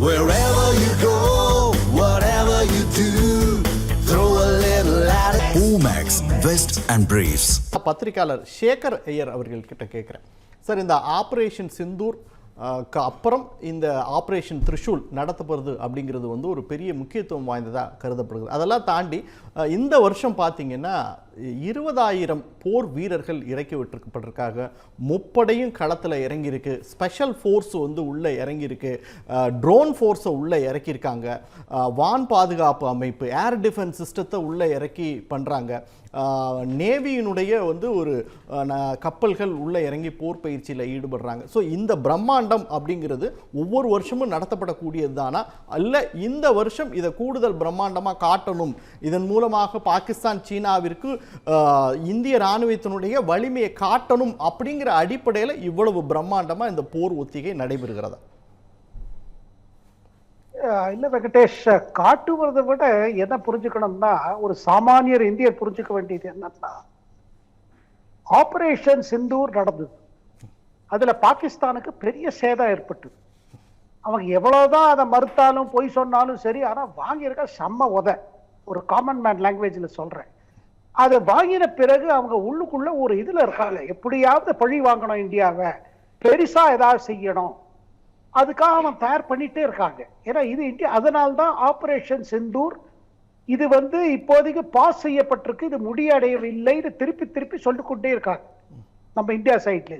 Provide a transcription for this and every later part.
Wherever you go, whatever you do, throw a little at it. Omax, Vest and Briefs. பத்திரிக்கையாளர் சேகர் ஐயர் அவர்கள் கிட்ட கேட்குறேன் sir இந்த operation Sindoor அப்புறம் இந்த ஆப்ரேஷன் த்ரிஷூல் நடத்தப்படுறது அப்படிங்கிறது வந்து ஒரு பெரிய முக்கியத்துவம் வாய்ந்ததாக கருதப்படுகிறது. அதெல்லாம் தாண்டி இந்த வருஷம் பார்த்தீங்கன்னா இருபதாயிரம் போர் வீரர்கள் இறக்கி விட்டுருக்கப்பட்டிருக்காங்க. முப்படையும் களத்தில் இறங்கியிருக்கு. ஸ்பெஷல் ஃபோர்ஸ் வந்து உள்ளே இறங்கியிருக்கு. ட்ரோன் ஃபோர்ஸை உள்ளே இறக்கியிருக்காங்க. வான் பாதுகாப்பு அமைப்பு ஏர் டிஃபென்ஸ் சிஸ்டத்தை உள்ளே இறக்கி பண்ணுறாங்க நேவியினுடைய வந்து ஒரு ந- கப்பல்கள் உள்ளே இறங்கி போர் பயிற்சியில் ஈடுபடுறாங்க. ஸோ இந்த பிரம்மாண்டம் அப்படிங்கிறது ஒவ்வொரு வருஷமும் நடத்தப்படக்கூடியது தானா அல்ல இந்த வருஷம் இதை கூடுதல் பிரம்மாண்டமாக காட்டணும். இதன் மூலமாக பாகிஸ்தான் சீனாவிற்கு இந்திய இராணுவத்தினுடைய வலிமையை காட்டணும் அப்படிங்கிற அடிப்படையில் இவ்வளவு பிரம்மாண்டமாக இந்த போர் ஒத்திகை நடைபெறுகிறதா? இல்ல வெங்கடேஷ் காட்டுவதை விட என்ன புரிஞ்சுக்கணும்னா ஒரு சாமானியர் இந்தியர் புரிஞ்சுக்க வேண்டியது என்னன்னா ஆபரேஷன் சிந்தூர் நடந்தது. அதுல பாகிஸ்தானுக்கு பெரிய சேதம் ஏற்பட்டது. அவங்க எவ்வளவுதான் அதை மறுத்தாலும் பொய் சொன்னாலும் சரி ஆனா வாங்கியிருக்க செம்ம உத. ஒரு காமன் மேன் லாங்குவேஜ்ல சொல்றேன். அதை வாங்கின பிறகு அவங்க உள்ளுக்குள்ள ஒரு இதுல இருக்காங்க. எப்படியாவது பழி வாங்கணும் இந்தியாவை. பெருசா ஏதாவது செய்யணும். அதுக்காக அவன் தயார் பண்ணிட்டே இருக்காங்க. ஏன்னா இது இந்தியா அதனால்தான் ஆபரேஷன் செந்தூர் இது வந்து இப்போதைக்கு பாஸ் செய்யப்பட்டிருக்கு. இது முடியடையவில்லை இது திருப்பி திருப்பி சொல்லிக்கொண்டே இருக்காங்க. நம்ம இந்தியா சைட்ல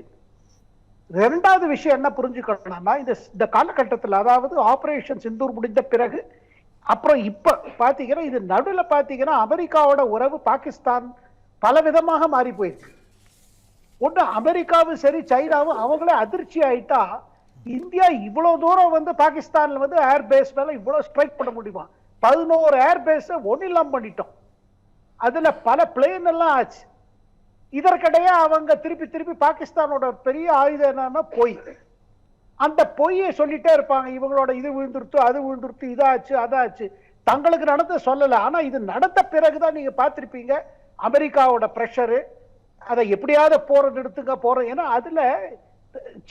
ரெண்டாவது விஷயம் என்ன புரிஞ்சுக்கணும்னா இந்த இந்த காலகட்டத்தில் அதாவது ஆபரேஷன் சிந்தூர் முடிந்த பிறகு அப்புறம் இப்போ பார்த்தீங்கன்னா இது நடுவில் பார்த்தீங்கன்னா அமெரிக்காவோட உறவு பாகிஸ்தான் பல விதமாக மாறி போயிருக்கு ஒன்று அமெரிக்காவும் சரி சைனாவும் அவங்களே அதிர்ச்சி ஆயிட்டா இந்தியா இவ்வளவு தூரம் வந்து பாகிஸ்தான்ல வந்து ஏர் பேஸ் மேல இவ்வளவு ஸ்ட்ரைக் பண்ண முடியுமா? பதினோரு ஏர் பேஸ் ஒன்னில்லாம் பண்ணிட்டோம். அதுல பல பிளேன் எல்லாம் ஆச்சு. இதற்கிடையே அவங்க திருப்பி திருப்பி பாகிஸ்தானோட பெரிய ஆயுதம் என்னன்னா பொய். அந்த பொய்யை சொல்லிட்டே இருப்பாங்க. இவங்களோட இது விழுந்துருத்து அது விழுந்துருத்து இதாச்சு அதாச்சு. தங்களுக்கு நடந்த சொல்லலை. ஆனால் இது நடந்த பிறகுதான் நீங்க பார்த்துருப்பீங்க. அமெரிக்காவோட ப்ரெஷரு அதை எப்படியாவது போற நிறுத்துங்க போற ஏன்னா அதுல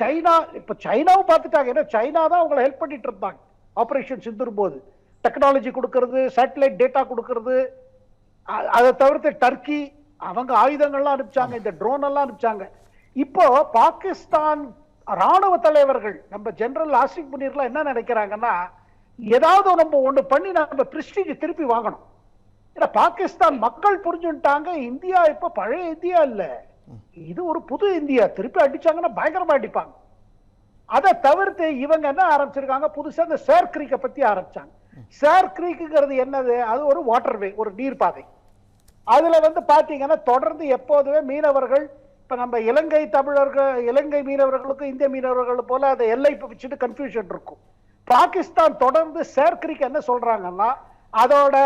சைனா இப்போ சைனாவும் பார்த்துட்டாங்க. ஏன்னா சைனா தான் அவங்களை ஹெல்ப் பண்ணிட்டு இருந்தாங்க. ஆப்ரேஷன் சிந்துரும் போது. டெக்னாலஜி கொடுக்கறது சேட்டலைட் டேட்டா கொடுக்கறது. அதை தவிர்த்து டர்க்கி அவங்க ஆயுதங்கள்லாம் அனுப்பிச்சாங்க. இந்த ட்ரோன் எல்லாம் அனுப்பிச்சாங்க. இப்போ பாகிஸ்தான் ராணுவ தலைவர்கள் நம்ம ஜெனரல் ஆசிக் முனீர்லாம் என்ன நினைக்கிறாங்கன்னா ஏதாவது நம்ம ஒன்று பண்ணி நம்ம பிரிஸ்டீஜ் திருப்பி வாங்கணும். ஏன்னா பாகிஸ்தான் மக்கள் புரிஞ்சுட்டாங்க இந்தியா இப்போ பழைய இந்தியா இல்லை. இது ஒரு புது இந்தியா. திருப்பி அடிச்சாங்கன்னா பயங்கரமா அடிப்பாங்க. அதை தவிர்த்து இவங்க என்ன ஆரம்பிச்சிருக்காங்க? புதுசா இந்த சேர் கிரீக்கை பத்தி ஆரம்பிச்சாங்க. சேர் கிரீக்குங்கிறது என்னது? அது ஒரு வாட்டர்வே ஒரு நீர்ப்பாதை. அதுல வந்து பாத்தீங்கன்னா தொடர்ந்து எப்போதுமே மீனவர்கள் இப்ப நம்ம இலங்கை தமிழர்கள் இலங்கை மீனவர்களுக்கும் இந்திய மீனவர்கள் போல அதை எல்லை வச்சுட்டு கன்ஃபியூஷன் இருக்கும். பாகிஸ்தான் தொடர்ந்து சேர்க்கிரிக்கு என்ன சொல்றாங்கன்னா அதோட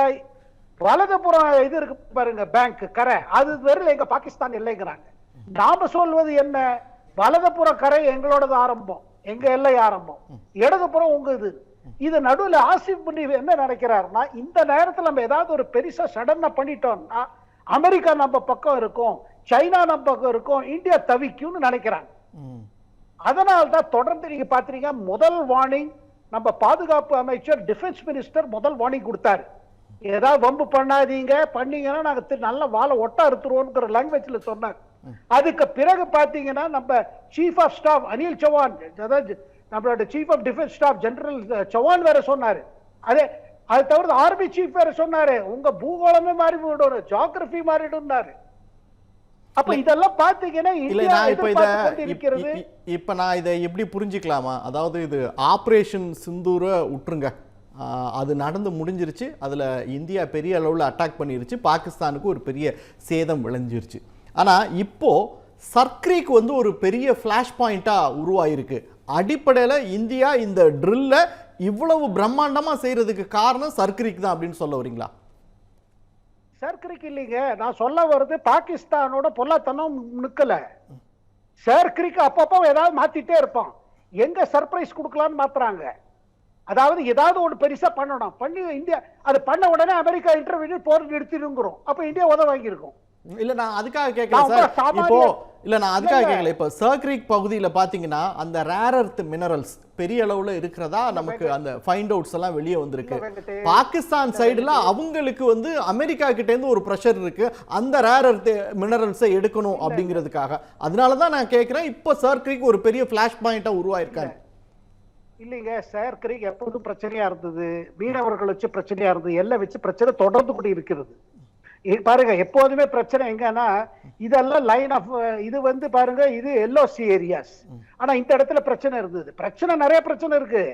வலதுபுறம் இது இருக்கு பாருங்க பேங்க் கரை. அது வெறும் எங்க பாகிஸ்தான் இல்லைங்கிறாங்க நாம சொல்வது என்ன? வலதுபுற கரை எங்களோடது ஆரம்பம். எங்க எல்லை ஆரம்பம். இடதுபுறம் உங்க இது. இது நடுவுல ஆசிப் முனி என்ன நினைக்கிறாருன்னா இந்த நேரத்துல நம்ம ஏதாவது ஒரு பெருசா சடனா பண்ணிட்டோம்னா அமெரிக்கா நம்ம பக்கம் இருக்கும் சைனா நம்ம பக்கம் இருக்கும் இந்தியா தவிக்கும்னு நினைக்கிறாங்க. அதனால தான் தொடர்ந்து நீங்க பாத்தீங்க முதல் வார்னிங் நம்ம பாதுகாப்பு அமைச்சர் டிஃபென்ஸ் மினிஸ்டர் முதல் வார்னிங் கொடுத்தாரு. ஏதாவது வம்பு பண்ணாதீங்க. பண்ணீங்கன்னா நாங்க தி- நல்ல வாழை ஒட்ட அறுத்துருவோம்ங்கிற லாங்குவேஜ்ல சொன்னாங்க அதுக்கு பிறகு பாத்தீங்கன்னா நம்ம chief of staff Anil Chauhan அதாவது நம்மளோட chief of defence staff general Chauhan வேற சொன்னாரு. அதே அது தவிர ஆர்மி சீஃப் வேற சொன்னாரு. உங்க பூகோளமே மாறி போயிடும் ஜியோகிரபி மாறிடும்னாரு அப்ப இதெல்லாம் பாத்தீங்கன்னா இந்தியா இப்ப இப்- இப்ப நான் இதை எப்படி புரிஞ்சுக்கலாமா? அதாவது இது ஆபரேஷன் சிந்தூரை விட்டுருங்க அது நடந்து முடிஞ்சிருச்சு. அதுல இந்தியா பெரிய அளவுல அட்டாக் பண்ணிருச்சு. பாகிஸ்தானுக்கு ஒரு பெரிய சேதம் விளைஞ்சிருச்சு. ஆனால் இப்போது சர்க்ரீக் வந்து ஒரு பெரிய ஃப்ளாஷ் பாயிண்ட்டாக உருவாயிருக்கு. அடிப்படையில் இந்தியா இந்த ட்ரில்ல இவ்வளவு பிரம்மாண்டமாக செய்கிறதுக்கு காரணம் சர்க்ரீக் தான் அப்படின்னு சொல்ல வரீங்களா? சர்க்ரிக் இல்லைங்க. நான் சொல்ல வர்றது பாகிஸ்தானோட பொல்லாத்தனம் நிற்கல சர்க்ரிக் அப்பப்போ ஏதாவது மாத்திட்டே இருப்பான் எங்க சர்ப்ரைஸ் கொடுக்கலாம்னு மாத்துறாங்க. அதாவது ஏதாவது ஒன்று பெருசா பண்ணணும். பண்ணி இந்தியா அது பண்ண உடனே அமெரிக்கா இன்டர்வியூ போர் நிறுத்திடுங்கிறோம். அப்ப இந்தியா உதவ இல்ல நான் அதுக்காக கேட்கல சார் இப்போ இல்ல நான் அதுக்காக கேட்கல இப்போ சர்க்ரீக் பகுதியில பாத்தீங்கன்னா அந்த ரேர் எர்த் மினரல்ஸ் பெரிய அளவுல இருக்கிறதா நமக்கு அந்த ஃபைண்ட் அவுட்ஸ் எல்லாம் வெளியே வந்திருக்கு. பாகிஸ்தான் சைடுல அவங்களுக்கு வந்து அமெரிக்கா கிட்ட இருந்து ஒரு ப்ரெஷர் இருக்கு. அந்த ரேர் எர்த் மினரல்ஸை எடுக்கணும் அப்படிங்கிறதுக்காக. அதனால தான் நான் கேட்கிறேன் இப்போ சர்க்ரீக் ஒரு பெரிய ஃபிளாஷ் பாயிண்டா உருவாயிருக்காங்க இல்லைங்க சார் கிரீக் எப்போதும் பிரச்சனையா இருந்தது. மீனவர்கள் வச்சு பிரச்சனையா இருந்தது. எல்லாம் வச்சு பிரச்சனை தொடர்ந்து கூட இருக்கிறது. பாருங்க எப்போதுமே பிரச்சனை எங்கன்னா இதெல்லாம் லைன் ஆஃப் இது வந்து பாருங்க இது எல்ஓசி ஏரியாஸ் ஆனா இந்த இடத்துல பிரச்சனை இருந்தது. பிரச்சனை நிறைய பிரச்சனை இருக்கு.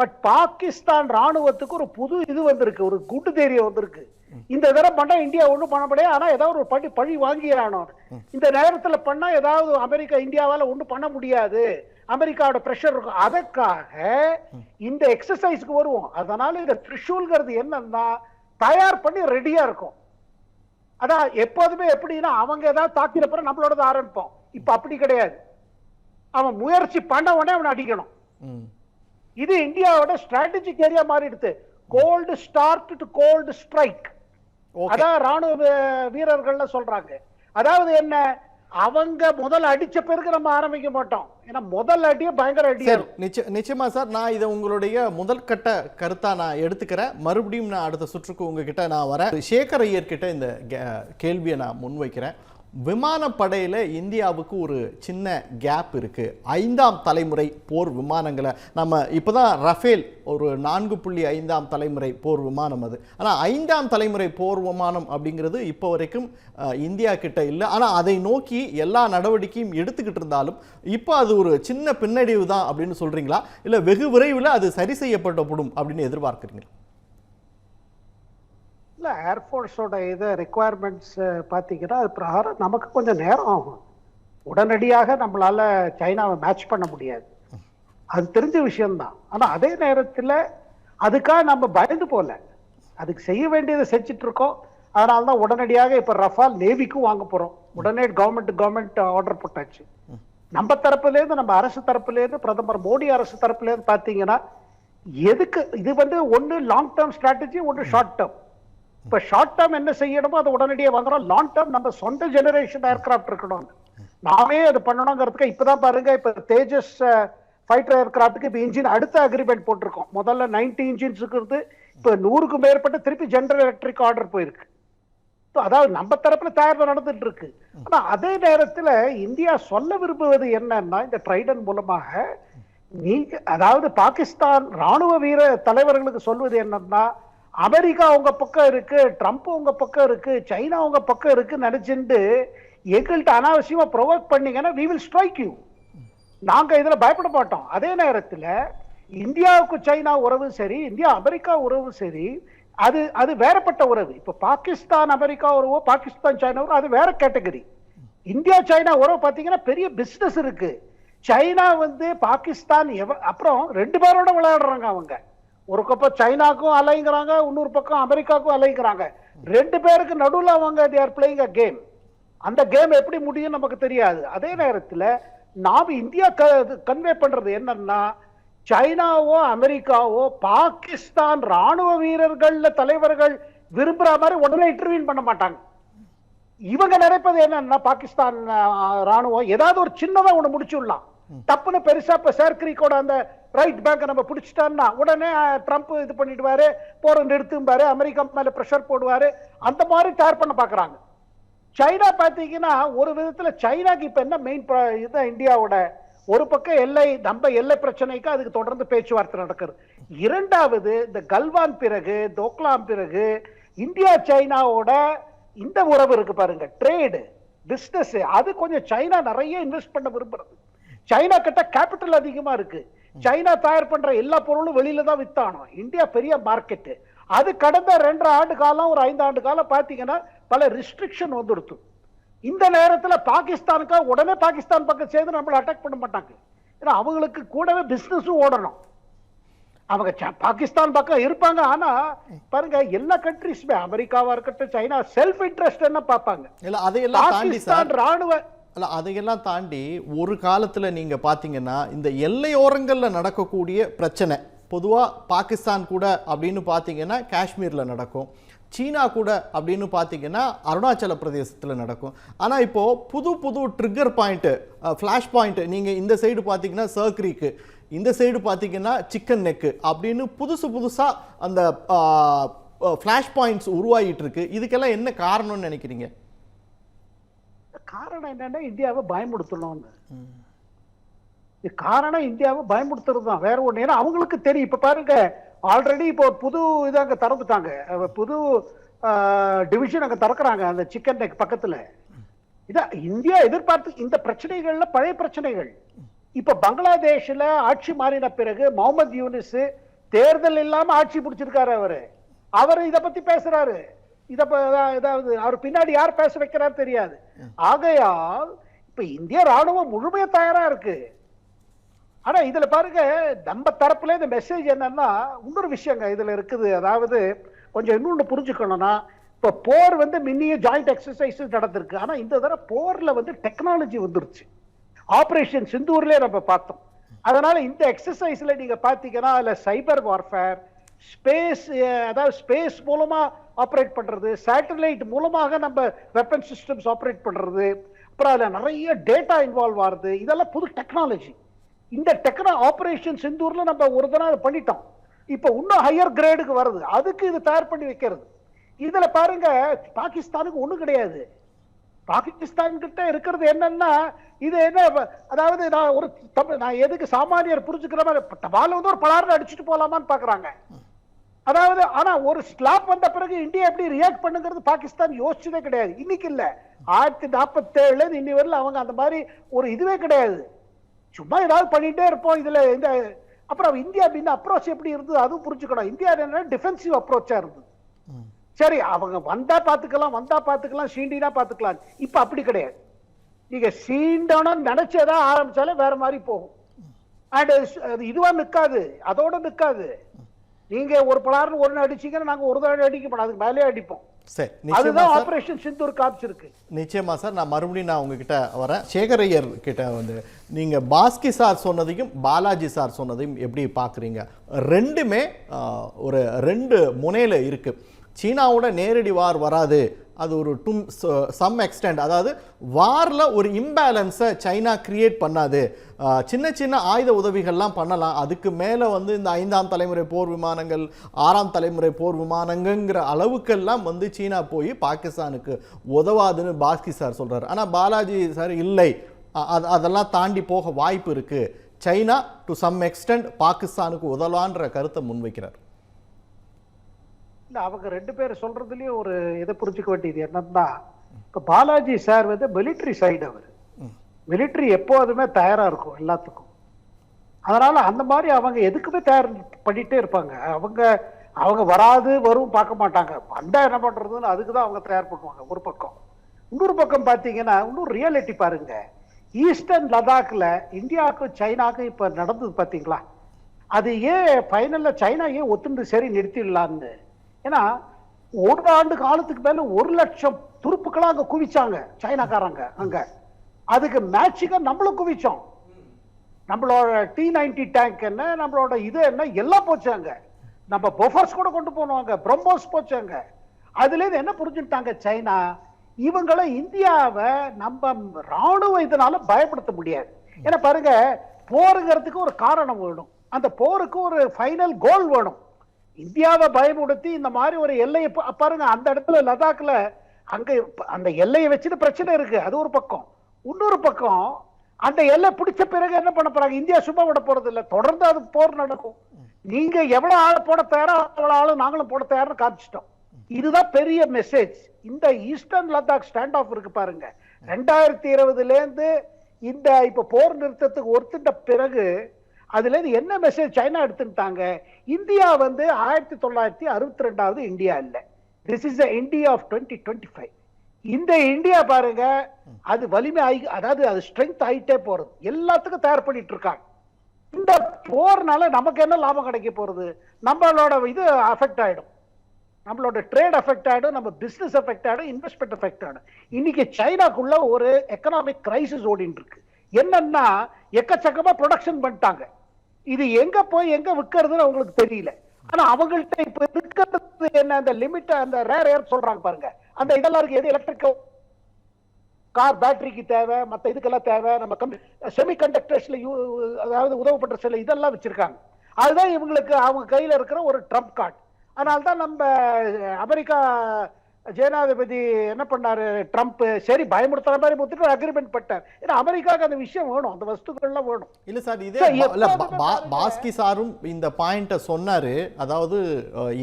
பட் பாகிஸ்தான் ராணுவத்துக்கு ஒரு புது இது வந்திருக்கு ஒரு குண்டு தைரியம் வந்திருக்கு. இந்த தடவை பண்ணா இந்தியா ஒண்ணும் பண்ண முடியாது ஆனா ஏதாவது ஒரு பழி பழி வாங்கியானோம் இந்த நேரத்துல பண்ணா ஏதாவது அமெரிக்கா இந்தியாவால ஒண்ணும் பண்ண முடியாது. அமெரிக்காவோட பிரஷர் இருக்கும். அதற்காக இந்த எக்ஸசைஸ்க்கு வருவோம். அதனால இந்த த்ரிஷூல்ங்கிறது என்னன்னா தயார் பண்ணி ரெடியா இருக்கும். அதான் எப்போதுமே எப்படின்னா அவங்க ஏதாவது தாக்கின பிறகு நம்மளோட ஆரம்பிப்போம். இப்ப அப்படி கிடையாது. அவன் முயற்சி பண்ண உடனே அவனை அடிக்கணும். இது இந்தியாவோட ஸ்ட்ராட்டஜிக் ஏரியா மாறிடுது cold start to cold strike. அதான் ராணுவ வீ- வீரர்கள்ல சொல்றாங்க. அதாவது என்ன? அவங்க முதல் அடிச்ச பிறகு நம்ம ஆரம்பிக்க மாட்டோம். ஏன்னா முதல் அடியே பயங்கர அடியா நிச்சயமா சார் நான் இதை உங்களுடைய முதல் கட்ட கருத்தா நான் எடுத்துக்கிறேன். மறுபடியும் நான் அடுத்த சுற்றுக்கு உங்ககிட்ட நான் வரேன். சேகர் ஐயர் கிட்ட இந்த கே- கேள்வியை நான் முன்வைக்கிறேன். விமானப்படையில் இந்தியாவுக்கு ஒரு சின்ன கேப் இருக்குது ஐந்தாம் தலைமுறை போர் விமானங்களை நம்ம இப்போ தான் ரஃபேல் ஒரு நான்கு புள்ளி ஐந்தாம் தலைமுறை போர் விமானம் அது. ஆனால் ஐந்தாம் தலைமுறை போர் விமானம் அப்படிங்கிறது இப்போ வரைக்கும் இந்தியா கிட்ட இல்லை. ஆனால் அதை நோக்கி எல்லா நடவடிக்கையும் எடுத்துக்கிட்டு இருந்தாலும் இப்போ அது ஒரு சின்ன பின்னடைவு தான் அப்படின்னு சொல்கிறீங்களா இல்லை வெகு விரைவில் அது சரி செய்யப்படப்படும் அப்படின்னு எதிர்பார்க்குறீங்களா? இல்லை ஏர்ஃபோர்ஸோட இது ரெக்குவயர்மெண்ட்ஸ் பார்த்தீங்கன்னா அது பிரகாரம் நமக்கு கொஞ்சம் நேரம் ஆகும். உடனடியாக நம்மளால சைனாவை மேட்ச் பண்ண முடியாது. அது தெரிஞ்ச விஷயம்தான். ஆனா அதே நேரத்துல அதுக்காக நம்ம பயந்து போல அதுக்கு செய்ய வேண்டியதை செஞ்சிட்ருக்கோம் இருக்கோம். அதனால தான் உடனடியாக இப்போ ரஃபால் நேவிக்கும் வாங்க போறோம். உடனே கவர்மெண்ட் கவர்மெண்ட் ஆர்டர் போட்டாச்சு. நம்ம தரப்புல இருந்து நம்ம அரசு தரப்புல இருந்து பிரதமர் மோடி அரசு தரப்புல இருந்து பாத்தீங்கன்னா எதுக்கு இது வந்து ஒன்று லாங் டேர்ம் ஸ்ட்ராட்டஜி ஒன்று ஷார்ட் டேர்ம் இப்ப ஷார்ட் டேர்ம் என்ன செய்யணுமோ அதை உடனடியாக வாங்குறோம் லாங் டேர்ம் நம்ம சொந்த ஜெனரேஷன் ஏர்கிராஃப்ட் இருக்கணும். நாமே அது பண்ணணுங்கிறதுக்கு இப்பதான் பாருங்க இப்ப தேஜஸ் ஃபைட்டர் ஏர்கிராஃப்ட்டுக்கு இப்போ இன்ஜின் அடுத்த அக்ரிமெண்ட் போட்டிருக்கோம். முதல்ல 90 இன்ஜின்ஸ் இருக்கிறது இப்போ நூறுக்கு மேற்பட்ட திருப்பி ஜென்ரல் எலக்ட்ரிக் ஆர்டர் போயிருக்கு. அதாவது நம்ம தரப்புல தயார் நடந்துட்டு இருக்கு. ஆனா அதே நேரத்துல இந்தியா சொல்ல விரும்புவது என்னன்னா இந்த ட்ரைடன் மூலமாக நீங்க அதாவது பாகிஸ்தான் ராணுவ வீர தலைவர்களுக்கு சொல்வது என்னன்னா அமெரிக்கா உங்க பக்கம் இருக்கு ட்ரம்ப் உங்க பக்கம் இருக்கு சைனா உங்க பக்கம் இருக்கு நினைச்சுட்டு எங்கள்கிட்ட அனாவசியமா ப்ரொவோக் பண்ணீங்கன்னா வி வில் ஸ்ட்ரைக் யூ நாங்க இதுல பயப்பட மாட்டோம். அதே நேரத்துல இந்தியாவுக்கு சைனா உறவு சரி இந்தியா அமெரிக்கா உறவு சரி அது அது வேறப்பட்ட உறவு. இப்ப பாகிஸ்தான் அமெரிக்கா உறவோ பாகிஸ்தான் சைனா உறவோ அது வேற கேட்டகரி இந்தியா சைனா உறவு பாத்தீங்கன்னா பெரிய பிசினஸ் இருக்கு. சைனா வந்து பாகிஸ்தான் எவ- அப்புறம் ரெண்டு பேரோட விளையாடுறாங்க அவங்க. ஒரு பக்கம் சைனாக்கும் அலைங்கிறாங்க இன்னொரு பக்கம் அமெரிக்காவுக்கும் அலைங்கிறாங்க. ரெண்டு பேருக்கு நடுவில் அவங்க தேர் பிளேயிங் அ கேம் அந்த கேம் எப்படி முடியும் நமக்கு தெரியாது. அதே நேரத்தில் நாம் இந்தியா க கன்வே பண்ணுறது என்னன்னா சைனாவோ அமெரிக்காவோ பாகிஸ்தான் ராணுவ வீரர்கள்ல தலைவர்கள் விரும்புகிற மாதிரி உடனே இன்டர்வியூன் பண்ண மாட்டாங்க. இவங்க நினைப்பது என்னன்னா பாகிஸ்தான் ராணுவம் ஏதாவது ஒரு சின்னதாக ஒன்று முடிச்சுடலாம். தப்புன்னு பெருசா இப்ப சேர்க்ரிக்கோட அந்த ரைட் பேங்க் நம்ம பிடிச்சிட்டோம்னா உடனே ட்ரம்ப் இது பண்ணிடுவாரு போற நிறுத்தும்பாரு அமெரிக்கா மேல ப்ரெஷர் போடுவாரு அந்த மாதிரி தயார் பண்ண பாக்குறாங்க. சைனா பாத்தீங்கன்னா ஒரு விதத்துல சைனாக்கு இப்ப என்ன மெயின் இதுதான் இந்தியாவோட ஒரு பக்கம் எல்லை நம்ம எல்லை பிரச்சனைக்கு அதுக்கு தொடர்ந்து பேச்சுவார்த்தை நடக்குது. இரண்டாவது இந்த கல்வான் பிறகு தோக்லாம் பிறகு இந்தியா சைனாவோட இந்த உறவு இருக்கு பாருங்க ட்ரேடு பிசினஸ் அது கொஞ்சம் சைனா நிறைய இன்வெஸ்ட் பண்ண விரும்புறது. சைனா கிட்ட கேபிட்டல் அதிகமா இருக்கு. சைனா தயார் பண்ற எல்லா பொருளும் வெளியில தான் வித்தானோம் இந்தியா பெரிய மார்க்கெட் அது கடந்த ரெண்டரை ஆண்டு காலம் ஒரு ஐந்து ஆண்டு காலம் பாத்தீங்கன்னா பல ரெஸ்ட்ரிக்ஷன் வந்துடுத்து. இந்த நேரத்துல பாகிஸ்தானுக்கு உடனே பாகிஸ்தான் பக்கம் சேர்ந்து நம்மள அட்டாக் பண்ண மாட்டாங்க. ஏன்னா அவங்களுக்கு கூடவே பிசினஸும் ஓடணும். அவங்க பாகிஸ்தான் பக்கம் இருப்பாங்க. ஆனா பாருங்க எல்லா கண்ட்ரிஸுமே அமெரிக்காவா இருக்கட்டும் சைனா செல்ஃப் இன்ட்ரெஸ்ட் என்ன பார்ப்பாங்க? பாகிஸ்தான் ராணுவ அல்ல அதையெல்லாம் தாண்டி ஒரு காலத்தில் நீங்கள் பார்த்தீங்கன்னா இந்த எல்லையோரங்களில் நடக்கக்கூடிய பிரச்சனை பொதுவாக பாகிஸ்தான் கூட அப்படின்னு பார்த்தீங்கன்னா காஷ்மீரில் நடக்கும். சீனா கூட அப்படின்னு பார்த்தீங்கன்னா அருணாச்சல பிரதேசத்தில் நடக்கும். ஆனால் இப்போது புது புது ட்ரிக்கர் பாயிண்ட்டு ஃப்ளாஷ் பாயிண்ட்டு நீங்கள் இந்த சைடு பார்த்தீங்கன்னா சர்க்ரிக்கு இந்த சைடு பார்த்தீங்கன்னா சிக்கன் நெக்கு அப்படின்னு புதுசு புதுசாக அந்த ஃப்ளாஷ் பாயிண்ட்ஸ் உருவாகிட்டு இருக்கு. இதுக்கெல்லாம் என்ன காரணம்னு நினைக்கிறீங்க? காரணம் என்னன்னா இந்தியாவை பயமுடுத்தணும்னு காரணம் இந்தியாவை பயமுடுத்துறது தான். வேற ஒண்ணு ஏன்னா அவங்களுக்கு தெரியும். இப்ப பாருங்க ஆல்ரெடி இப்போ புது இது அங்க திறந்துட்டாங்க. புது டிவிஷன் அங்க திறக்கறாங்க அந்த சிக்கன் நெக் பக்கத்துல. இதான் இந்தியா எதிர்பார்த்து இந்த பிரச்சனைகள்ல பழைய பிரச்சனைகள். இப்ப பங்களாதேஷ்ல ஆட்சி மாறின பிறகு முகமது யூனிஸ் தேர்தல் இல்லாம ஆட்சி பிடிச்சிருக்காரு அவரு. அவர் இத பத்தி பேசுறாரு. இத ஏதாவது அவர் பின்னாடி யார் பேச வைக்கிறாரு தெரியாது. ஆகையால் இப்ப இந்திய ராணுவம் முழுமையா தயாரா இருக்கு. ஆனா இதுல பாருங்க நம்ம தரப்புல இந்த மெசேஜ் என்னன்னா இன்னொரு விஷயங்க இதுல இருக்குது. அதாவது கொஞ்சம் இன்னொன்னு புரிஞ்சுக்கணும்னா இப்ப போர் வந்து மின்னிய ஜாயிண்ட் எக்ஸசைஸ் நடந்திருக்கு. ஆனா இந்த தடவை போர்ல வந்து டெக்னாலஜி வந்துருச்சு. ஆபரேஷன் சிந்தூர்லயே நம்ம பார்த்தோம். அதனால இந்த எக்ஸசைஸ்ல நீங்க பாத்தீங்கன்னா அதுல சைபர் வார்ஃபேர் ஸ்பேஸ் அதாவது ஸ்பேஸ் மூலமா ஆப்ரேட் பண்றது சேட்டலைட் மூலமாக நம்ம வெப்பன் சிஸ்டம்ஸ் ஆப்ரேட் பண்றது அப்புறம் அதில் நிறைய டேட்டா இன்வால்வ் ஆகுது. இதெல்லாம் புது டெக்னாலஜி. இந்த டெக்னா ஆப்ரேஷன் செந்தூரில் நம்ம ஒரு தடவை பண்ணிட்டோம். இப்போ இன்னும் ஹையர் கிரேடுக்கு வருது. அதுக்கு இது தயார் பண்ணி வைக்கிறது. இதுல பாருங்க பாகிஸ்தானுக்கு ஒன்றும் கிடையாது. பாகிஸ்தான் கிட்ட இருக்கிறது என்னன்னா இது என்ன அதாவது நான் ஒரு தமிழ் நான் எதுக்கு சாமானியர் புரிஞ்சுக்கிற மாதிரி தபால் வந்து ஒரு பலாரில் அடிச்சுட்டு போகலாமான்னு பாக்குறாங்க. அதாவது ஆனா ஒரு ஸ்லாப் வந்த பிறகு இந்தியா எப்படி ரியாக்ட் பண்ணுங்கிறது பாகிஸ்தான் யோசிச்சதே கிடையாது. இன்னைக்கு இல்ல. ஆயிரத்தி நாற்பத்தி ஏழுல இன்னி வரல அவங்க அந்த மாதிரி ஒரு இதுவே கிடையாது. சும்மா ஏதாவது பண்ணிட்டே இருப்போம் இதுல. இந்த அப்புறம் இந்தியா இந்த அப்ரோச் எப்படி இருந்தது? அதுவும் புரிஞ்சுக்கணும். இந்தியா என்ன டிஃபென்சிவ் அப்ரோச்சா இருந்தது. சரி அவங்க வந்தா பாத்துக்கலாம் வந்தா பாத்துக்கலாம் சீண்டினா பாத்துக்கலாம். இப்ப அப்படி கிடையாது. நீங்க சீண்டணும் நினைச்சதா ஆரம்பிச்சாலே வேற மாதிரி போகும். அண்ட் இதுவா நிக்காது. அதோட நிக்காது. நீங்க ஒரு பலாருன்னு ஒண்ணு அடிச்சீங்கன்னா நாங்க ஒரு தடவை அடிக்க மாட்டோம் அதுக்கு மேலே அடிப்போம். அதுதான் ஆபரேஷன் சிந்தூர் காமிச்சிருக்கு. நிச்சயமா சார் நான் மறுபடியும் நான் உங்ககிட்ட வரேன். சேகரையர் கிட்ட வந்து நீங்க பாஸ்கி சார் சொன்னதையும் பாலாஜி சார் சொன்னதையும் எப்படி பார்க்குறீங்க ரெண்டுமே ஒரு ரெண்டு முனையில இருக்கு. சீனாவோட நேரடி வார் வராது. அது ஒரு டும் சம் எக்ஸ்டெண்ட் அதாவது வாரில் ஒரு இம்பேலன்ஸை சைனா கிரியேட் பண்ணாது. சின்ன சின்ன ஆயுத உதவிகள்லாம் பண்ணலாம். அதுக்கு மேலே வந்து இந்த ஐந்தாம் தலைமுறை போர் விமானங்கள் ஆறாம் தலைமுறை போர் விமானங்கிற அளவுக்கெல்லாம் வந்து சீனா போய் பாகிஸ்தானுக்கு உதவாதுன்னு பாஸ்கி சார் சொல்கிறார் ஆனால் பாலாஜி சார் இல்லை. அது அதெல்லாம் தாண்டி போக வாய்ப்பு இருக்குது சைனா டு சம் எக்ஸ்டெண்ட் பாகிஸ்தானுக்கு உதவான்ற கருத்தை முன்வைக்கிறார். இல்ல அவங்க ரெண்டு பேர் சொல்றதுலயும் ஒரு இதை புரிஞ்சுக்க வேண்டியது என்னன்னா இப்ப பாலாஜி சார் வந்து மிலிட்டரி சைடு அவர். மிலிட்டரி எப்போதுமே தயாரா இருக்கும் எல்லாத்துக்கும். அதனால அந்த மாதிரி அவங்க எதுக்குமே தயார் பண்ணிட்டே இருப்பாங்க. அவங்க அவங்க வராது வரும் பார்க்க மாட்டாங்க. வந்தா என்ன பண்றதுன்னு அதுக்கு தான் அவங்க தயார் பண்ணுவாங்க ஒரு பக்கம். இன்னொரு பக்கம் பார்த்தீங்கன்னா இன்னொரு ரியாலிட்டி பாருங்க. ஈஸ்டர்ன் லடாக்ல இந்தியாவுக்கும் சைனாக்கும் இப்ப நடந்தது பாத்தீங்களா அது ஏன் ஃபைனல்ல சைனா ஏன் ஒத்துண்டு சரி நிறுத்திடலான்னு? ஏன்னா ஒரு ஆண்டு காலத்துக்கு மேல ஒரு லட்சம் துருப்புக்களா அங்க குவிச்சாங்க சைனாக்காரங்க அங்க. அதுக்கு மேட்சிங்க நம்மளும் குவிச்சோம். நம்மளோட டி நைன்டி டேங்க் என்ன நம்மளோட இது என்ன எல்லாம் போச்சாங்க நம்ம பொஃபர்ஸ் கூட கொண்டு போனோங்க பிரம்மோஸ் போச்சாங்க அதுல இருந்து என்ன புரிஞ்சுட்டாங்க சைனா? இவங்கள இந்தியாவை நம்ம ராணுவ இதனால பயப்படுத்த முடியாது. ஏன்னா பாருங்க போருங்கிறதுக்கு ஒரு காரணம் வேணும். அந்த போருக்கு ஒரு ஃபைனல் கோல் வேணும். இந்தியாவை பயமுடுத்தி இந்த மாதிரி ஒரு எல்லையை பா- பாருங்க அந்த இடத்துல லடாக்ல அங்க அந்த எல்லையை வச்சுட்டு பிரச்சனை இருக்கு. அது ஒரு பக்கம். இன்னொரு பக்கம் அந்த எல்லை பிடிச்ச பிறகு என்ன பண்ண போறாங்க? இந்தியா சும்மா விட போறது இல்லை. தொடர்ந்து அது போர் நடக்கும். நீங்க எவ்வளவு ஆள் போட தயாரோ அவ்வளவு ஆளு நாங்களும் போட தயார்னு காமிச்சிட்டோம். இதுதான் பெரிய மெசேஜ் இந்த ஈஸ்டர்ன் லடாக் ஸ்டாண்ட் ஆஃப் இருக்கு பாருங்க. ரெண்டாயிரத்தி இருபதுல இருந்து இந்த இப்ப போர் நிறுத்தத்துக்கு ஒருத்திட்ட பிறகு அதுல இருந்து என்ன மெசேஜ் சைனா எடுத்துட்டாங்க இந்தியா வந்து ஆயிரத்தி தொள்ளாயிரத்தி அறுபத்தி ரெண்டாவது இந்தியா இல்லை. This is India of twenty twenty five இந்த இந்தியா பாருங்க அது வலிமை ஆகி அதாவது அது ஸ்ட்ரென்த் ஆகிட்டே போறது. எல்லாத்துக்கும் தயார் பண்ணிட்டு இருக்காங்க. இந்த போர்னால நமக்கு என்ன லாபம் கிடைக்க போறது? நம்மளோட இது அஃபெக்ட் ஆயிடும். நம்மளோட ட்ரேட் அஃபெக்ட் ஆகிடும் நம்ம பிஸ்னஸ் அஃபெக்ட் ஆகிடும் இன்வெஸ்ட்மெண்ட் அஃபெக்ட் ஆகிடும் இன்னைக்கு சைனாக்குள்ள ஒரு எக்கனாமிக் கிரைசிஸ் ஓடிட்டு இருக்கு. என்னன்னா எக்கச்சக்கமா ப்ரொடக்ஷன் பண்ணிட்டாங்க. இது எங்க போய் எங்க விற்கிறதுன்னு அவங்களுக்கு தெரியல. ஆனா அவங்கள்ட்ட இப்ப இருக்கிறது என்ன? அந்த லிமிட் அந்த ரேர் ஏர் சொல்றாங்க பாருங்க. அந்த இதெல்லாம் இருக்கு. எது எலக்ட்ரிக் கார் பேட்டரிக்கு தேவை மத்த இதுக்கெல்லாம் தேவை. நம்ம கம் செமி கண்டக்டர்ஸ்ல அதாவது உதவப்பட்ட சில இதெல்லாம் வச்சிருக்காங்க. அதுதான் இவங்களுக்கு அவங்க கையில இருக்கிற ஒரு ட்ரம்ப் கார்டு அதனால்தான் நம்ம அமெரிக்கா ஜனாதிபதி என்ன பண்ணாரு? ட்ரம்ப் சரி பயமுறுத்துற மாதிரி முத்துட்டு அக்ரிமெண்ட் பட்டார். ஏன்னா அமெரிக்காவுக்கு அந்த விஷயம் வேணும். அந்த வஸ்துக்கள்லாம் வேணும். இல்ல சார் இதே. பாஸ்கி சாரும் இந்த பாயிண்ட்டை சொன்னாரு. அதாவது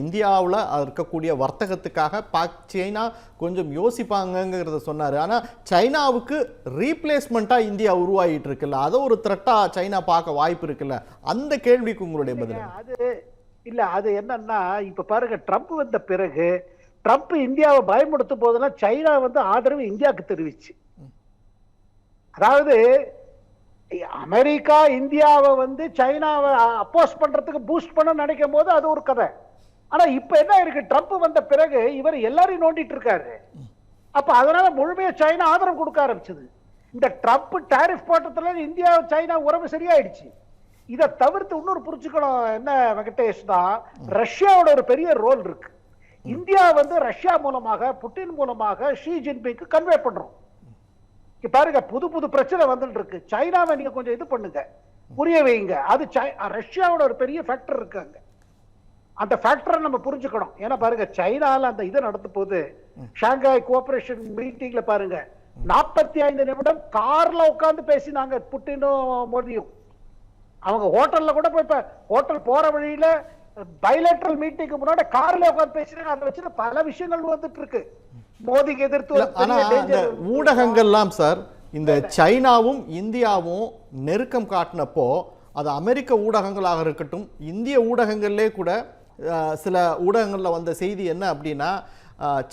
இந்தியாவுல இருக்கக்கூடிய வர்த்தகத்துக்காக பாக் சைனா கொஞ்சம் யோசிப்பாங்கங்கிறத சொன்னாரு. ஆனா சைனாவுக்கு ரீப்ளேஸ்மெண்ட்டா இந்தியா உருவாகிட்டு இருக்குல்ல. அதை ஒரு த்ரெட்டா சைனா பார்க்க வாய்ப்பு இருக்குல்ல. அந்த கேள்விக்கு உங்களுடைய பதில்? அது இல்ல அது என்னன்னா இப்ப பாருங்க ட்ரம்ப் வந்த பிறகு ட்ரம்ப் இந்தியாவை பயமுடுத்தும் போதெல்லாம் சைனா வந்து ஆதரவு இந்தியாவுக்கு தெரிவிச்சு. அதாவது அமெரிக்கா இந்தியாவை வந்து சைனாவை அப்போஸ் பண்றதுக்கு பூஸ்ட் பண்ண நினைக்கும் போது அது ஒரு கதை. ஆனா இப்ப என்ன இருக்கு? ட்ரம்ப் வந்த பிறகு இவர் எல்லாரையும் நோண்டிட்டு இருக்காரு. அப்ப அதனால முழுமையா சைனா ஆதரவு கொடுக்க ஆரம்பிச்சது. இந்த ட்ரம்ப் டேரிஃப் போட்டதுல இந்தியா சைனா உறவு சரியாயிடுச்சு. இதை தவிர்த்து இன்னொரு புரிச்சுக்கணும் என்ன வெங்கடேஷ் தான்? ரஷ்யாவோட ஒரு பெரிய ரோல் இருக்கு. இந்தியா வந்து ரஷ்யா மூலமாக புட்டின் மூலமாக ஷி ஜின்பிங்க்கு கன்வே பண்றோம். பாருங்க புது புது பிரச்சனை வந்துட்டு இருக்கு சைனாவை நீங்க கொஞ்சம் இது பண்ணுங்க. புரிய வைங்க. அது ரஷ்யாவோட ஒரு பெரிய ஃபேக்டர் இருக்கு அங்க. அந்த ஃபேக்டரை நம்ம புரிஞ்சுக்கணும். ஏன்னா பாருங்க சைனால அந்த இது நடத்த போது ஷாங்காய் கோஆபரேஷன் மீட்டிங்ல பாருங்க. நாற்பத்தி ஐந்து நிமிடம் கார்ல உட்கார்ந்து பேசினாங்க புட்டினும் மோடியும். அவங்க ஹோட்டல்ல கூட போய் ஹோட்டல் போற வழியில பைலேட்டரல் மீட்டிங்க்கு முன்னாடி கார்ல உட்கார்ந்து பேசினாங்க அதை வச்சு பல விஷயங்கள் வந்துட்டு இருக்கு மோதிக்கு எதிர்த்து ஆனா அந்த ஊடகங்கள்லாம் சார் இந்த சைனாவும் இந்தியாவும் நெருக்கம் காட்டினப்போ அது அமெரிக்க ஊடகங்களாக இருக்கட்டும் இந்திய ஊடகங்கள்லே கூட சில ஊடகங்கள்ல வந்த செய்தி என்ன அப்படின்னா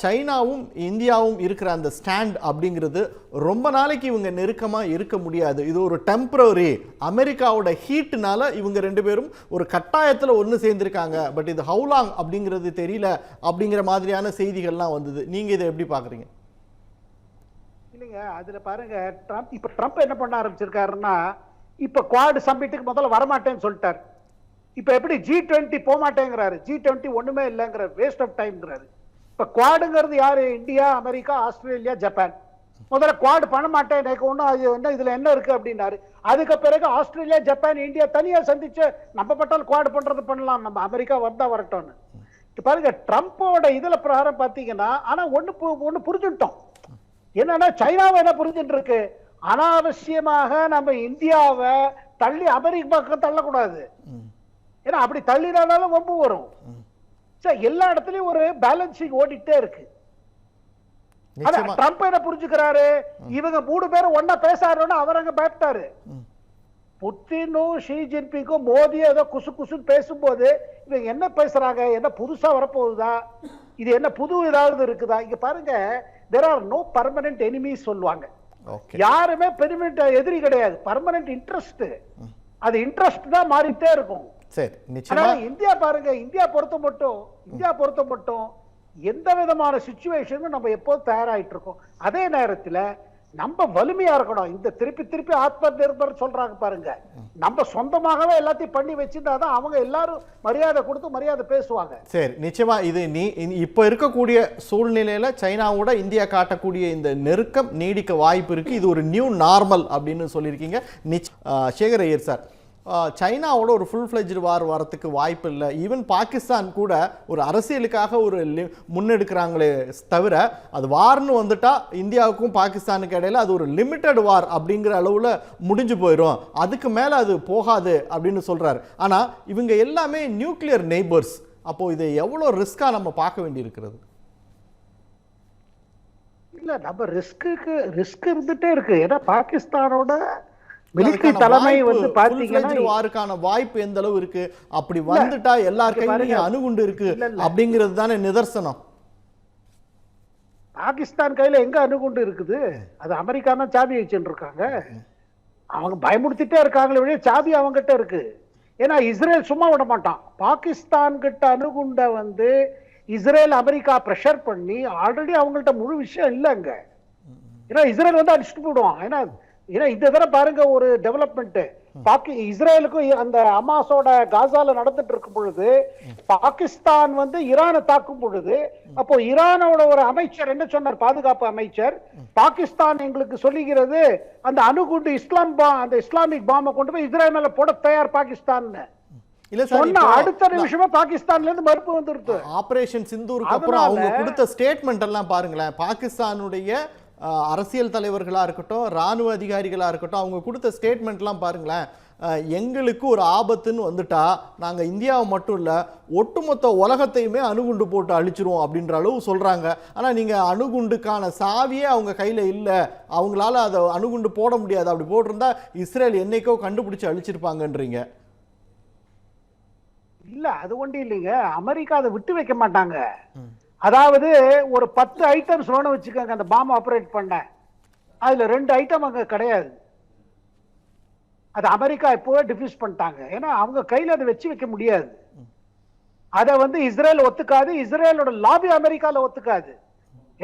சைனாவும் இந்தியாவும் இருக்கிற அந்த ஸ்டாண்ட் அப்படிங்கிறது ரொம்ப நாளைக்கு இவங்க நெருக்கமாக இருக்க முடியாது. இது ஒரு டெம்பரரி அமெரிக்காவோட ஹீட்டுனால இவங்க ரெண்டு பேரும் ஒரு கட்டாயத்தில் ஒன்று சேர்ந்திருக்காங்க. பட் இது ஹவுலாங் அப்படிங்கிறது தெரியல அப்படிங்கிற மாதிரியான செய்திகள்லாம் வந்தது. நீங்கள் இதை எப்படி பார்க்குறீங்க? இல்லைங்க அதில் பாருங்க ட்ரம்ப் இப்போ ட்ரம்ப் என்ன பண்ண ஆரம்பிச்சிருக்காருன்னா இப்போ குவாடு சம்மிட்டுக்கு முதல்ல வரமாட்டேன்னு சொல்லிட்டார். இப்போ எப்படி ஜி டுவெண்ட்டி போக மாட்டேங்கிறாரு ஜி டுவெண்ட்டி ஒன்றுமே இல்லைங்கிற வேஸ்ட் ஆஃப் டைம்ங்கிறாரு இப்ப குவாடுங்கிறது யாரு? India America Australia Japan. முதல்ல குவாட் பண்ண மாட்டேன். எனக்கு ஒன்றும் அது என்ன இதுல என்ன இருக்கு அப்படின்னாரு. அதுக்கு பிறகு ஆஸ்திரேலியா ஜப்பான் இந்தியா தனியா சந்திச்சு நம்ம பட்டால் குவாட் பண்றது பண்ணலாம். நம்ம அமெரிக்கா வந்தா வரட்டும்னு. பாருங்க ட்ரம்ப்போட இதுல பிரகாரம் பாத்தீங்கன்னா ஆனா ஒண்ணு ஒண்ணு புரிஞ்சுட்டோம் என்னன்னா சைனாவை என்ன புரிஞ்சுட்டு இருக்கு அனாவசியமாக நம்ம இந்தியாவை தள்ளி அமெரிக்க பக்கம் தள்ளக்கூடாது. ஏன்னா அப்படி தள்ளினாலும் வம்பு வரும். சரி எல்லா இடத்துலயும் ஒரு பேலன்சிங் ஓடிட்டே இருக்கு. ட்ரம்ப் என்ன புரிஞ்சுக்கிறாரு? இவங்க மூணு பேரும் ஒன்னா பேசாருன்னு அவர் அங்க பயப்பட்டாரு. புத்தினும் ஷி ஜின்பிங்கும் மோடி ஏதோ குசு குசுன்னு பேசும்போது இவங்க என்ன பேசுறாங்க? என்ன புதுசா வரப்போகுதா? இது என்ன புது ஏதாவது இருக்குதா? இங்க பாருங்க there are no permanent enemies சொல்லுவாங்க. யாருமே பெர்மனன்ட் எதிரி கிடையாது. பர்மனன்ட் இன்ட்ரெஸ்ட் அது இன்ட்ரெஸ்ட் தான் மாறிட்டே இருக்கும். சரி நிச்சயமா? இந்தியா பாருங்க இந்தியா பொறுத்த மட்டும் இந்தியா பொறுத்த மட்டும் எந்த விதமான சுச்சுவேஷனும் நம்ம எப்போதும் தயாராயிட்டு இருக்கோம். அதே நேரத்துல நம்ம வலிமையா இருக்கணும். இந்த திருப்பி திருப்பி ஆத்ம நிர்பர் சொல்றாங்க பாருங்க. நம்ம சொந்தமாகவே எல்லாத்தையும் பண்ணி வச்சிருந்தா தான் அவங்க எல்லாரும் மரியாதை கொடுத்து மரியாதை பேசுவாங்க. சரி நிச்சயமா இது நீ இப்ப இருக்கக்கூடிய சூழ்நிலையில சைனாவோட இந்தியா காட்டக்கூடிய இந்த நெருக்கம் நீடிக்க வாய்ப்பு இருக்கு. இது ஒரு நியூ நார்மல் அப்படின்னு சொல்லியிருக்கீங்க. நிச் சேகர் ஐயர் சார் சைனாவோட ஒரு ஃபுல் ஃப்ளெஜ்டு வார் வரத்துக்கு வாய்ப்பு இல்லை. ஈவன் பாகிஸ்தான் கூட ஒரு அரசியலுக்காக ஒரு லி- முன்னெடுக்கிறாங்களே தவிர அது வார்னு வந்துட்டா இந்தியாவுக்கும் பாகிஸ்தானுக்கு இடையில அது ஒரு லிமிட்டட் வார் அப்படிங்கிற அளவில் முடிஞ்சு போயிடும் அதுக்கு மேலே அது போகாது அப்படின்னு சொல்கிறார் ஆனால் இவங்க எல்லாமே நியூக்ளியர் நெய்பர்ஸ் அப்போ இதை எவ்வளோ ரிஸ்க்காக நம்ம பார்க்க வேண்டியிருக்கிறது? இல்லை நம்ம ரிஸ்க்கு ரிஸ்க் இருந்துகிட்டே இருக்கு. ஏன்னா பாகிஸ்தானோட மிலிட்டரி தலைமை வந்து பாத்தீங்கன்னா வாருக்கான வாய்ப்பு எந்த அளவு இருக்கு? அப்படி வந்துட்டா எல்லார். கையிலயும் அணுகுண்டு இருக்கு. அப்படிங்கிறது தானே நிதர்சனம். பாகிஸ்தான் கையில எங்க அணுகுண்டு இருக்குது? அது அமெரிக்கா தான் சாவி வச்சுட்டு இருக்காங்க அவங்க பயமுடுத்திட்டே இருக்காங்களே வழிய சாவி அவங்ககிட்ட இருக்கு. ஏன்னா இஸ்ரேல் சும்மா விட மாட்டான். பாகிஸ்தான் கிட்ட அணுகுண்ட வந்து இஸ்ரேல் அமெரிக்கா பிரஷர் பண்ணி ஆல்ரெடி அவங்கள்ட்ட முழு விஷயம் இல்லைங்க ஏன்னா இஸ்ரேல் வந்து அடிச்சுட்டு போயிடுவான். ஏன்னா ஏன்னா இந்த தடவை பாருங்க ஒரு டெவலப்மெண்ட் பாக்கி இஸ்ரேலுக்கும் அந்த அமாஸோட காசால நடந்துட்டு இருக்கும் பொழுது பாகிஸ்தான் வந்து ஈரானை தாக்கும் பொழுது அப்போ ஈரானோட ஒரு அமைச்சர் என்ன சொன்னார்? பாதுகாப்பு அமைச்சர் பாகிஸ்தான் எங்களுக்கு சொல்லுகிறது அந்த அணுகுண்டு இஸ்லாம் பா அந்த இஸ்லாமிக் பாம்பை கொண்டு போய் இஸ்ரேல் மேல போட தயார் பாகிஸ்தான் அடுத்த நிமிஷமே பாகிஸ்தான்ல இருந்து மறுப்பு வந்துருது. ஆபரேஷன் சிந்தூருக்கு அப்புறம் அதனால- அவங்க கொடுத்த ஸ்டேட்மெண்ட் எல்லாம் பாருங்களேன். பாகிஸ்தானுடைய அரசியல் தலைவர்களா இருக்கட்டும் ராணுவ அதிகாரிகளா இருக்கட்டும் அவங்க கொடுத்த ஸ்டேட்மெண்ட்லாம் பாருங்களேன். எங்களுக்கு ஒரு ஆபத்துன்னு வந்துட்டா நாங்க இந்தியாவை மட்டும் இல்ல ஒட்டுமொத்த உலகத்தையுமே அணுகுண்டு போட்டு அழிச்சிருவோம் அப்படின்ற அளவு சொல்றாங்க. ஆனா நீங்க அணுகுண்டுக்கான சாவியே அவங்க கையில இல்ல. அவங்களால அதை அணுகுண்டு போட முடியாது. அப்படி போட்டிருந்தா இஸ்ரேல் என்னைக்கோ கண்டுபிடிச்சு அழிச்சிருப்பாங்கன்றீங்க. இல்ல அது ஒண்ணும் இல்லைங்க. அமெரிக்கா அதை விட்டு வைக்க மாட்டாங்க. அதாவது ஒரு பத்து ஐட்டம் வேணும் வச்சுக்கோங்க அந்த பாம் ஆப்ரேட் பண்ண. அதில் ரெண்டு ஐட்டம் அங்கே கிடையாது. அது அமெரிக்கா இப்போவே டிஃப்யூஸ் பண்ணிட்டாங்க. ஏன்னா அவங்க கையில் அதை வச்சு வைக்க முடியாது. அதை வந்து இஸ்ரேல் ஒத்துக்காது. இஸ்ரேலோட லாபி அமெரிக்காவில் ஒத்துக்காது.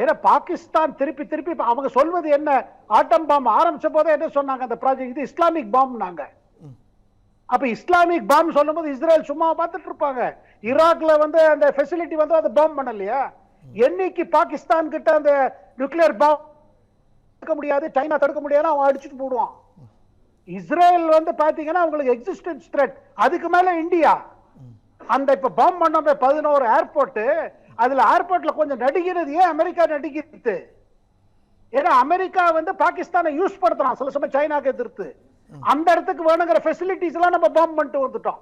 ஏன்னா பாகிஸ்தான் திருப்பி திருப்பி அவங்க சொல்வது என்ன? ஆட்டம் பாம் ஆரம்பிச்ச போதே என்ன சொன்னாங்க அந்த ப்ராஜெக்ட் இது இஸ்லாமிக் பாம்னாங்க அப்ப இஸ்லாமிக் பாம் சொல்லும்போது இஸ்ரேல் சும்மா பார்த்துட்டு இருப்பாங்க. ஈராக்ல வந்து அந்த ஃபெசிலிட்டி வந்து அதை பாம் பண்ணலையா? என்னைக்கு பாகிஸ்தான் கிட்ட அந்த நியூக்ளியர் பாம் தடுக்க முடியாது சைனா தடுக்க முடியாது அவன் அடிச்சுட்டு போடுவான். இஸ்ரேல் வந்து பாத்தீங்கன்னா அவங்களுக்கு எக்ஸிஸ்டன்ஸ் த்ரெட் அதுக்கு மேல இந்தியா. அந்த இப்ப பாம் பண்ண பதினோரு ஏர்போர்ட் அதுல ஏர்போர்ட்ல கொஞ்சம் நடிக்கிறது ஏன் அமெரிக்கா நடிக்கிறது ஏன்னா அமெரிக்கா வந்து பாகிஸ்தானை யூஸ் படுத்தலாம் சில சமயம் சைனாக்கு எதிர்த்து. அந்த இடத்துக்கு வேணுங்கிற ஃபெசிலிட்டிஸ் எல்லாம் நம்ம பாம் பண்ணிட்டு வந்துட்டோம்.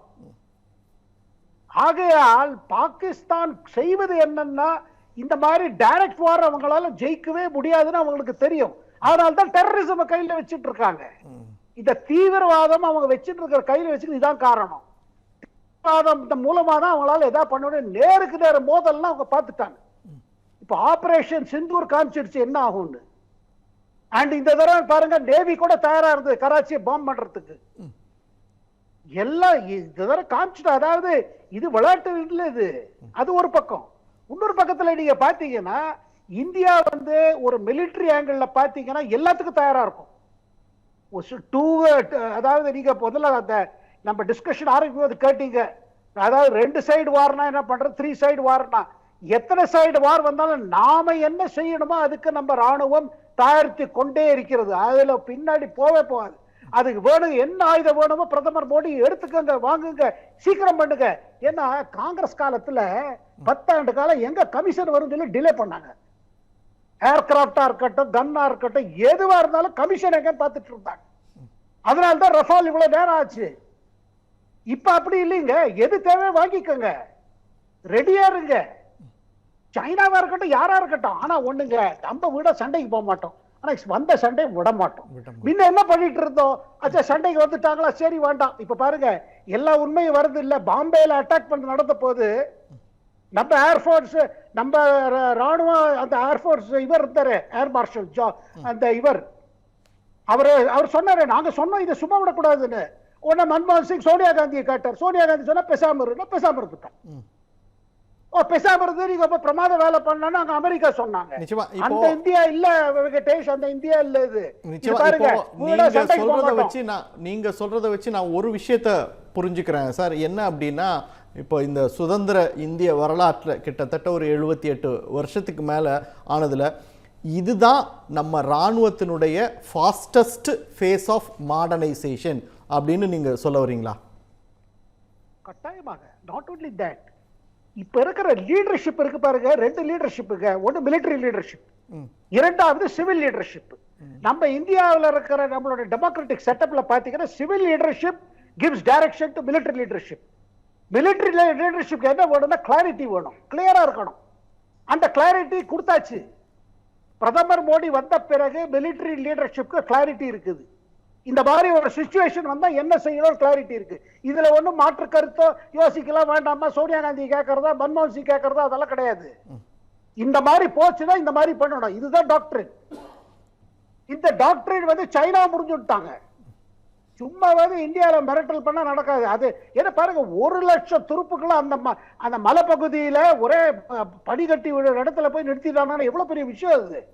ஆகையால் பாகிஸ்தான் செய்வது என்னன்னா இந்த மாதிரி டைரக்ட் வார் அவங்களால ஜெயிக்கவே முடியாதுன்னு அவங்களுக்கு தெரியும். அதனால தான் டெரரிசம் கையில வச்சிட்டு இருக்காங்க. இந்த தீவிரவாதம் அவங்க வச்சிட்டு இருக்கிற கையில வச்சுக்கிறது இதான் காரணம். தீவிரவாதம் மூலமா தான் அவங்களால எதா பண்ண நேருக்கு நேர மோதல்லாம் அவங்க பார்த்துட்டாங்க. இப்ப ஆபரேஷன் சிந்தூர் காமிச்சிருச்சு என்ன ஆகும்னு. அண்ட் இந்த தடவை பாருங்க நேவி கூட தயாரா இருந்தது கராச்சியை பாம் பண்றதுக்கு. எல்லாம் இந்த தடவை காமிச்சிட்டா அதாவது இது விளையாட்டு இல்லை இது. அது ஒரு பக்கம். இன்னொரு பக்கத்துல நீங்க பாத்தீங்கன்னா இந்தியா வந்து ஒரு மிலிட்டரி ஆங்கிள் பாத்தீங்கன்னா எல்லாத்துக்கும் தயாரா இருக்கும். டூ அதாவது நீங்க முதல்ல அந்த நம்ம டிஸ்கஷன் ஆரம்பிக்கும் போது கேட்டீங்க. அதாவது ரெண்டு சைடு வார்னா என்ன பண்றது? த்ரீ சைடு வார்னா எத்தனை சைடு வார் வந்தாலும் நாம என்ன செய்யணுமோ அதுக்கு நம்ம ராணுவம் தயாரித்து கொண்டே இருக்கிறது. அதுல பின்னாடி போவே போகாது. அதுக்கு வேணும் என்ன ஆயுதம் வேணுமோ பிரதமர் மோடி எடுத்துக்கங்க வாங்குங்க சீக்கிரம் பண்ணுங்க. ஏன்னா காங்கிரஸ் காலத்துல பத்தாண்டு காலம் எங்க கமிஷன் வரும் சொல்லி டிலே பண்ணாங்க. ஏர்கிராப்டா இருக்கட்டும் கன்னா இருக்கட்டும் எதுவா இருந்தாலும் கமிஷன் எங்கன்னு பார்த்துட்டு இருந்தாங்க. அதனாலதான் ரஃபால் இவ்வளவு நேரம் ஆச்சு. இப்ப அப்படி இல்லைங்க. எது தேவை வாங்கிக்கோங்க. ரெடியா இருங்க. சைனாவா இருக்கட்டும் யாரா இருக்கட்டும் ஆனா ஒண்ணுங்க. நம்ம விட சண்டைக்கு போக மாட்டோம். ஆனா வந்த சண்டை விட மாட்டோம். முன்ன என்ன பண்ணிட்டு இருந்தோம்? அச்சா சண்டைக்கு வந்துட்டாங்களா? சரி வேண்டாம். இப்ப பாருங்க எல்லா உண்மையும் வருது இல்ல. பாம்பேல அட்டாக் பண்ண நடந்த போது நம்ம ஏர்ஃபோர்ஸ் நம்ம ராணுவம் அந்த ஏர்ஃபோர்ஸ் இவர் இருந்தாரு ஏர் மார்ஷல் ஜா அந்த இவர். அவரு அவர் சொன்னாரு நாங்க சொன்னோம் இதை சும்மா விடக்கூடாதுன்னு. உடனே மன்மோகன் சிங் சோனியா காந்தியை கேட்டார். சோனியா காந்தி சொன்னா பெசாம இரு நான் பெசாம இருந்துட்டோம் பெசாம இருந்து நீங்க ரொம்ப பிரமாத வேலை பண்ணலன்னு அங்க அமெரிக்கா சொன்னாங்க. நிச்சயமா அந்த இந்தியா இல்ல வெங்கடேஷ் அந்த இந்தியா இல்ல இது. நீங்க சொல்றத. வச்சு நான் நீங்க சொல்றத வச்சு நான் ஒரு விஷயத்த புரிஞ்சுக்கிறேன். சார் என்ன அப்படின்னா இப்போ இந்த சுதந்திர இந்திய வரலாற்றுல கிட்டத்தட்ட ஒரு எழுபத்தி எட்டு வருஷத்துக்கு மேல ஆனதுல இதுதான் நம்ம ராணுவத்தினுடைய ஃபாஸ்டஸ்ட் ஃபேஸ் ஆஃப் மாடர்னைசேஷன் அப்படின்னு நீங்க சொல்ல வரீங்களா? கட்டாயமாக நாட் only தட் இப்ப இருக்கிற லீடர்ஷிப் இருக்கு பாருங்க ரெண்டு லீடர்ஷிப்புங்க ஒன்னு military லீடர்ஷிப் இரண்டாவது சிவில் லீடர்ஷிப் நம்ம இந்தியாவுல இருக்கிற நம்மளோட டெமோக்ராட்டிக் செட்டப்ல பாத்தீங்கன்னா civil leadership gives direction to military leadership military leadership என்ன வேணும்னா கிளாரிட்டி வேணும். கிளியரா இருக்கணும். அந்த கிளாரிட்டி கொடுத்தாச்சு. பிரதமர் மோடி வந்த பிறகு military லீடர்ஷிப்க்கு கிளாரிட்டி இருக்குது. இந்த மாதிரி ஒரு சுச்சுவேஷன் வந்தால் என்ன செய்யணும் கிளாரிட்டி இருக்கு. இதுல ஒண்ணும் மாற்று கருத்தோ யோசிக்கலாம் வேண்டாமா? சோனியா காந்தி கேட்கறதா மன்மோகன் சிங் கேட்கறதா அதெல்லாம் கிடையாது. இந்த மாதிரி போச்சுன்னா இந்த மாதிரி பண்ணணும். இதுதான் டாக்டரின் இந்த டாக்டரின் வந்து சைனா முடிஞ்சு விட்டாங்க. சும்மா வந்து இந்தியால மிரட்டல் பண்ணா நடக்காது. அது என்ன பாருங்க ஒரு லட்சம் துருப்புக்களை அந்த ம- அந்த மலைப்பகுதியில ஒரே படி கட்டி விடுற இடத்துல போய் நிறுத்திட்டாங்கன்னா எவ்வளவு பெரிய விஷயம் அது?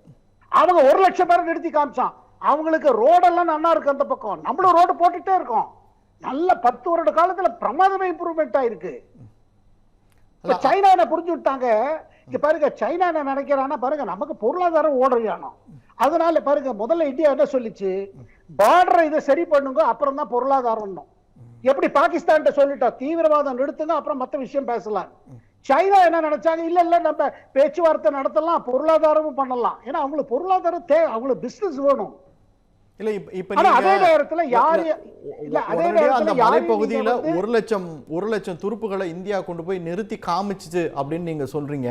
அவங்க ஒரு லட்சம் பேரை நிறுத்தி காமிச்சான். அவங்களுக்கு ரோடெல்லாம் நல்லா இருக்கு அந்த பக்கம். நம்மளும் ரோடு போட்டுட்டே இருக்கோம். நல்ல பத்து வருட காலத்துல பிரமாதமா இம்ப்ரூவ்மெண்ட் ஆயிருக்கு. சைனா என்ன புரிஞ்சு விட்டாங்க? இங்க பாருங்க சைனா என்ன நினைக்கிறான்னா பாருங்க நமக்கு பொருளாதாரம் ஓடுறியானோ அதனால பாருங்க முதல்ல இந்தியா என்ன சொல்லிச்சு? பார்டரை இதை சரி பண்ணுங்க அப்புறம் தான் பொருளாதாரம் எப்படி பாகிஸ்தான் சொல்லிட்டா? தீவிரவாதம் நிறுத்துங்க அப்புறம் மத்த விஷயம் பேசலாம். சைனா என்ன நினைச்சாங்க? இல்ல இல்ல நம்ம பேச்சுவார்த்தை நடத்தலாம் பொருளாதாரமும் பண்ணலாம். ஏன்னா அவங்களுக்கு பொருளாதாரம் தே அவங்களுக்கு பிசினஸ் வேணும். இல்ல இப்ப அதே நேரத்துல யாரு இல்ல அதே அந்த மலைப்பகுதியில ஒரு லட்சம் ஒரு லட்சம் துருப்புகளை இந்தியா கொண்டு போய் நிறுத்தி காமிச்சுச்சு அப்படின்னு நீங்க சொல்றீங்க.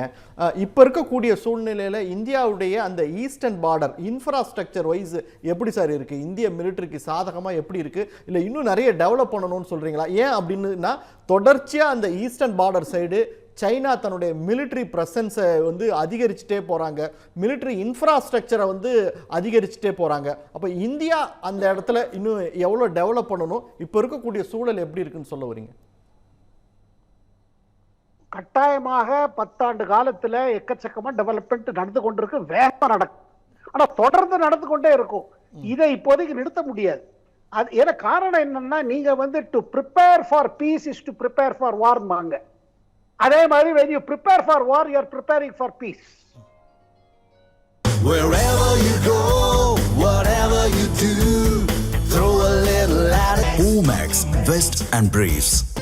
இப்ப இருக்கக்கூடிய சூழ்நிலையில இந்தியாவுடைய அந்த ஈஸ்டர்ன் பார்டர் இன்ஃப்ராஸ்ட்ரக்சர் வைஸ் எப்படி சார் இருக்கு? இந்திய மிலிட்டரிக்கு சாதகமா எப்படி இருக்கு? இல்ல இன்னும் நிறைய டெவலப் பண்ணணும்னு சொல்றீங்களா? ஏன் அப்படின்னா தொடர்ச்சியா அந்த ஈஸ்டர்ன் பார்டர் சைடு சைனா தன்னுடைய மிலிட்ரி ப்ரெசன்ஸை வந்து அதிகரிச்சுட்டே போகிறாங்க மிலிட்ரி இன்ஃப்ராஸ்ட்ரக்சரை வந்து அதிகரிச்சுட்டே போகிறாங்க அப்போ இந்தியா அந்த இடத்துல இன்னும் எவ்வளோ டெவலப் பண்ணணும்? இப்போ இருக்கக்கூடிய சூழல் எப்படி இருக்குன்னு சொல்ல வரீங்க? கட்டாயமாக பத்தாண்டு காலத்துல எக்கச்சக்கமா டெவலப்மெண்ட் நடந்து கொண்டிருக்கு. வேகமா நடக்கும் ஆனா தொடர்ந்து நடந்து கொண்டே இருக்கும். இதை இப்போதைக்கு நிறுத்த முடியாது. அது ஏன்னா காரணம் என்னன்னா நீங்க வந்து to prepare for peace is to prepare for வார்மாங்க அதே மாதிரி when you prepare for war you are preparing for peace Wherever you go, whatever you do, throw a little at it. Omax, Vest and Briefs.